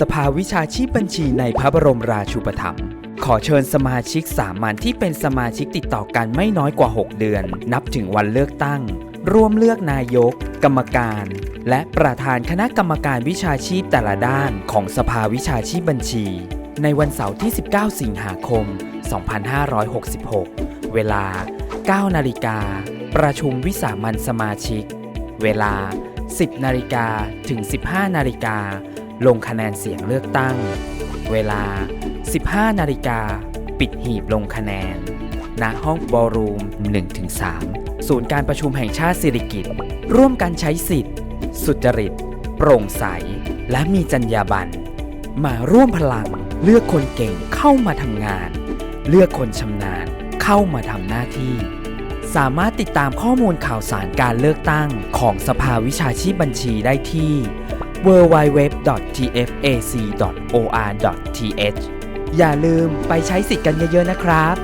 สภาวิชาชีพบัญชีในพระบรมราชูปถัมภ์ขอเชิญสมาชิกสามัญที่เป็นสมาชิกติดต่อกันไม่น้อยกว่า 6 เดือน นับถึงวันเลือกตั้ง ร่วมเลือกนายก กรรมการ และประธานคณะกรรมการวิชาชีพแต่ละด้านของสภาวิชาชีพบัญชี ในวันเสาร์ที่ 19 สิงหาคม 2566 เวลา 9 นาฬิกา ประชุมวิสามันสมาชิก เวลา 10 นาฬิกาถึง 15 นาฬิกา ลงคะแนนเสียงเลือกตั้ง เวลา 15 นาฬิกา ปิดหีบลงคะแนน ณ ห้องบอลรูม 1-3 ศูนย์การประชุมแห่งชาติสิริกิติ์ร่วมกันใช้สิทธิ์ สุจริต โปร่งใส และมีจรรยาบรรณ มาร่วมพลังเลือกคนเก่งเข้ามาทำงาน เลือกคนชำนาญเข้ามาทำหน้าที่ สามารถติดตามข้อมูลข่าวสารการเลือกตั้งของสภาวิชาชีพบัญชีได้ที่ www.tfac.or.th อย่าลืมไปใช้สิทธิ์กันเยอะๆนะครับ